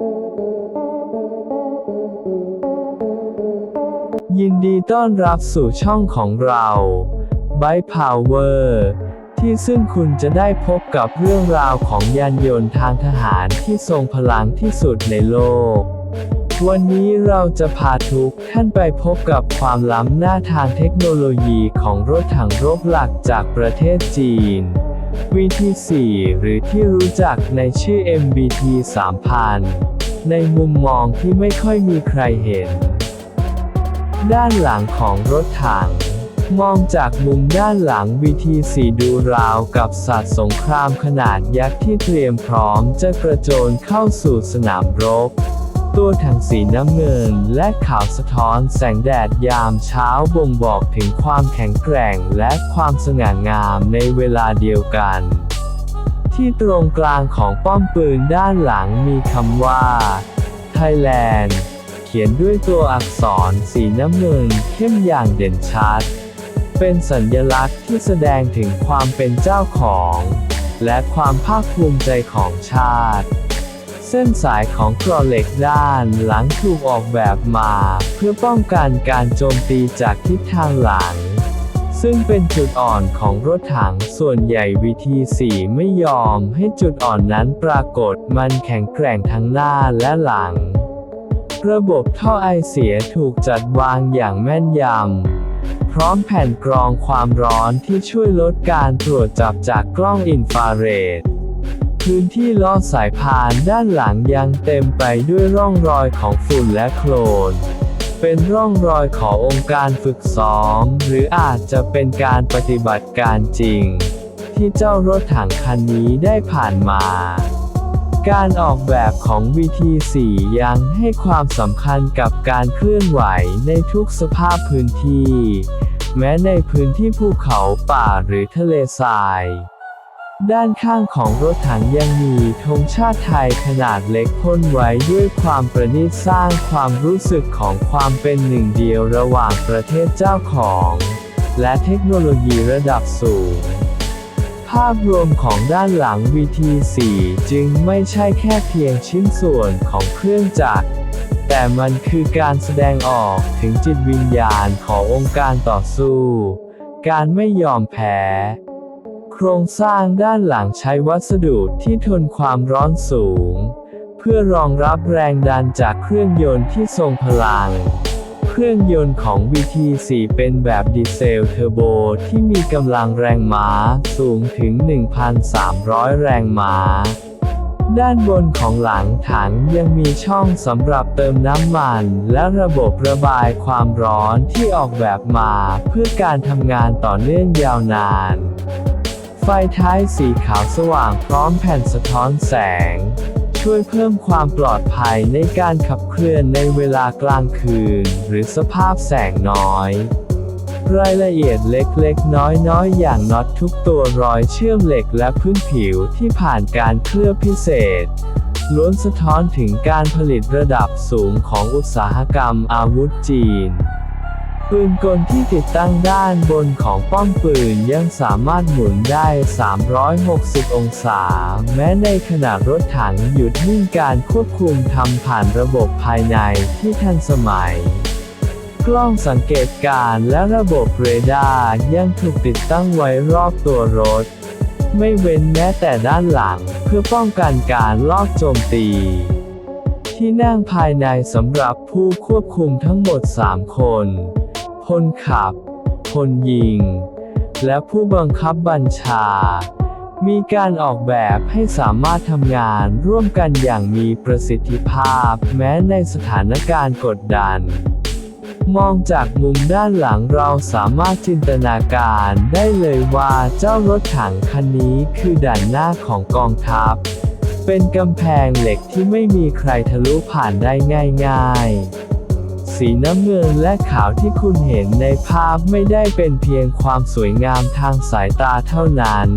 ยินดีต้อนรับสู่ช่องของเรา b y Power ที่ซึ่งคุณจะได้พบกับเรื่องราวของยานยนต์ทางทหารที่ทรงพลังที่สุดในโลก วันนี้เราจะพาทุกท่านไปพบกับความล้ำหน้าทางเทคโนโลยีของรถถังรบหลักจากประเทศจีน VT4 หรือที่รู้จักในชื่อ MBT 3000 ในมุมมองที่ไม่ค่อยมีใครเห็น ด้านหลังของรถถัง มองจากมุมด้านหลัง VT4 ดูราวกับสัตว์สงครามขนาดยักษ์ที่เตรียมพร้อมจะกระโจนเข้าสู่สนามรบตัวถังสีน้ำเงินและขาวสะท้อนแสงแดดยามเช้าบ่งบอกถึงความแข็งแกร่งและความสง่างามในเวลาเดียวกัน ที่ตรงกลางของป้อมปืนด้านหลังมีคำว่า Thailand เขียนด้วยตัวอักษรสีน้ำเงินเข้มอย่างเด่นชัด เป็นสัญลักษณ์ที่แสดงถึงความเป็นเจ้าของ และความภาคภูมิใจของชาติ เส้นสายของกรอเหล็กด้านหลังถูกออกแบบมา เพื่อป้องกันการโจมตีจากทิศทางหลัง ซึ่งเป็นจุดอ่อนของรถถังส่วนใหญ่วิธีสีไม่ยอมให้จุดอ่อนนั้นปรากฏมันแข็งแกร่งทั้งหน้าและหลัง ระบบท่อไอเสียถูกจัดวางอย่างแม่นยำ พร้อมแผ่นกรองความร้อนที่ช่วยลดการตรวจจับจากกล้องอินฟราเรดพื้นที่ลอดสายพานด้านหลังยังเต็มไปด้วยร่องรอยของฝุ่นและโคลน เป็นร่องรอยขององค์การฝึกซ้อม หรืออาจจะเป็นการปฏิบัติการจริง ที่เจ้ารถถังคันนี้ได้ผ่านมา การออกแบบของ VT4 ยังให้ความสำคัญกับการเคลื่อนไหวในทุกสภาพพื้นที่ แม้ในพื้นที่ภูเขาป่าหรือทะเลทราย ด้านข้างของรถถังยังมีธงชาติไทยขนาดเล็กพ่นไว้ด้วยความประณีตสร้างความรู้สึกของความเป็นหนึ่งเดียวระหว่างประเทศเจ้าของ และเทคโนโลยีระดับสูง ภาพรวมของด้านหลัง VT4 จึงไม่ใช่แค่เพียงชิ้นส่วนของเครื่องจักรแต่มันคือการแสดงออกถึงจิตวิญญาณขององค์การต่อสู้ การไม่ยอมแพ้ ครงสร้างด้านหลังใช้วัสดุที่ทนความร้อนสูง เพื่อรองรับแรงดันจากเครื่องยนต์ที่ทรงพลัง เครื่องยนต์ของ VT4 เป็นแบบดีเซลเทอร์โบที่มีกำลังแรงม้าสูงถึง 1,300 แรงม้าด้านบนของหลังถังยังมีช่องสำหรับเติมน้ำมัน และระบบระบายความร้อนที่ออกแบบมาเพื่อการทำงานต่อเนื่องยาวนาน ไฟท้ายสีขาวสว่างพร้อมแผ่นสะท้อนแสง ช่วยเพิ่มความปลอดภัยในการขับเคลื่อนในเวลากลางคืน หรือสภาพแสงน้อย รายละเอียดเล็กๆ น้อยๆ อย่างน็อตทุกตัวรอยเชื่อมเหล็กและพื้นผิวที่ผ่านการเคลือบพิเศษล้วนสะท้อนถึงการผลิตระดับสูงของอุตสาหกรรมอาวุธจีน ปืนกลที่ติดตั้งด้านบนของป้อมปืนยังสามารถหมุนได้ 360 องศา แม้ในขณะรถถังหยุดนิ่งการควบคุมทำผ่านระบบภายในที่ทันสมัย กล้องสังเกตการณ์และระบบเรดาร์ยังถูกติดตั้งไว้รอบตัวรถ ไม่เว้นแม้แต่ด้านหลังเพื่อป้องกันการลอบโจมตีที่นั่งภายในสำหรับผู้ควบคุมทั้งหมด 3 คน คนขับ คนยิง และผู้บังคับบัญชา มีการออกแบบให้สามารถทำงานร่วมกันอย่างมีประสิทธิภาพ แม้ในสถานการณ์กดดันมองจากมุมด้านหลังเราสามารถจินตนาการได้เลยว่าเจ้ารถถังคันนี้คือด่านหน้าของกองทัพ เป็นกำแพงเหล็กที่ไม่มีใครทะลุผ่านได้ง่าย ๆ สีน้ำเงินและขาวที่คุณเห็นในภาพไม่ได้เป็นเพียงความสวยงามทางสายตาเท่านั้น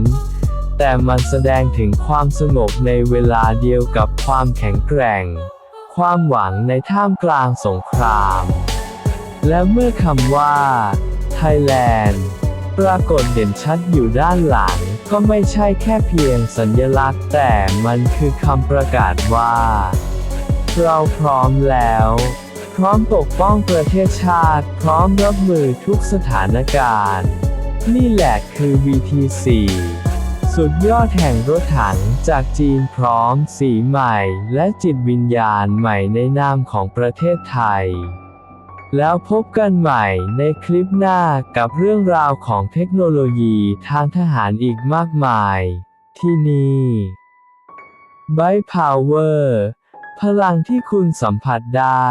แต่มันแสดงถึงความสงบในเวลาเดียวกับความแข็งแกร่ง ความหวังในท่ามกลางสงคราม และเมื่อคำว่า Thailand ปรากฏเด่นชัดอยู่ด้านหลัง ก็ไม่ใช่แค่เพียงสัญลักษณ์ แต่มันคือคำประกาศว่า เราพร้อมแล้ว พร้อมปกป้องประเทศชาติ พร้อมรับมือทุกสถานการณ์ นี่แหละคือ VT4 สุดยอดแห่งรถถังจากจีนพร้อม สีใหม่ และจิตวิญญาณใหม่ในนามของประเทศไทย แล้วพบกันใหม่ในคลิปหน้ากับเรื่องราวของเทคโนโลยีทางทหารอีกมากมาย ที่นี่ b y Power พลังที่คุณสัมผัสได้